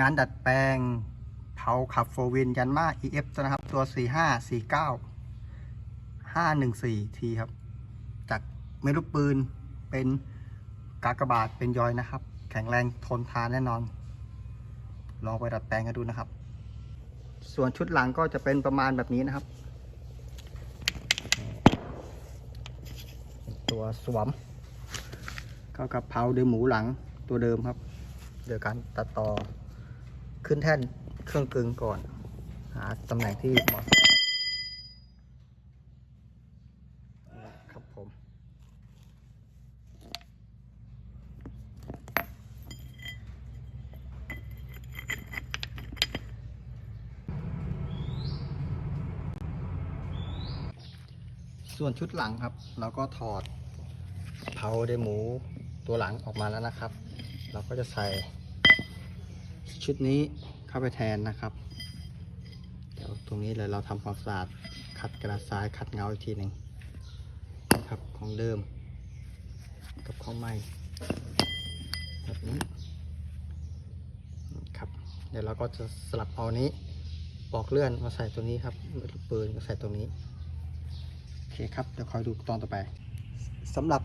งานดัดแปลง เผาขับโฟวินยันมา EF นะครับ ตัว 45 49 514 ทีครับ จากไม่ลูกปืนเป็นกากบาทเป็นยอยนะครับ แข็งแรงทนทานแน่นอน ลองไปดัดแปลงกันดูนะครับ ส่วนชุดหลังก็จะเป็นประมาณแบบนี้นะครับ ตัวสวม ก็กับเพราเดิมหมูหลังตัวเดิมครับ เดี๋ยวการตัดต่อ ขึ้นแท่นเครื่องกึงก่อน หาตำแหน่งที่เหมาะสมครับผม ส่วนชุดหลังครับ เราก็ถอดเผาเดหมูตัวหลังออกมาแล้วนะครับ เราก็จะใส่ ชุดนี้เข้าไปแทนนะครับ เดี๋ยวตรงนี้เลยเราทำความสะอาดขัดกระดาษทรายขัดเงาอีกทีหนึ่งนะครับของเดิม กับของใหม่แบบนี้ครับเดี๋ยวเราก็จะสลับเอานี้ปอกเลื่อนมาใส่ตัวนี้ครับลูกปืนมาใส่ตรงนี้โอเคครับเดี๋ยวคอยดูตอนต่อไปสำหรับ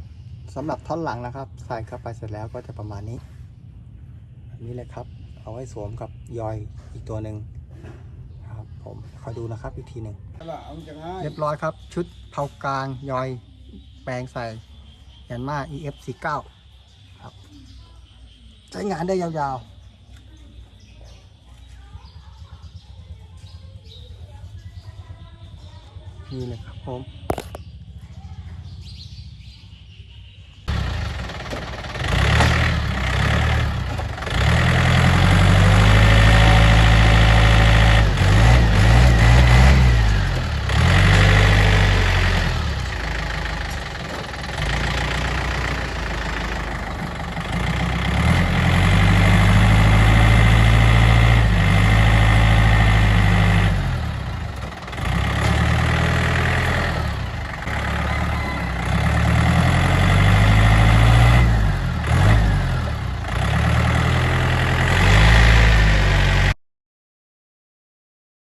สำหรับท่อนหลังนะครับ ใส่เข้าไปเสร็จแล้วก็จะประมาณนี้แบบนี้เลยครับ เอาไว้สวมกับยอยอีกตัวหนึ่งครับผมคอยดูนะครับอีกทีหนึ่งเรียบร้อยครับ ชุดเผากลางยอยแปลงใส่ยันมา EF 4 9 ครับ ใช้งานได้ยาวๆนี่เลยครับผม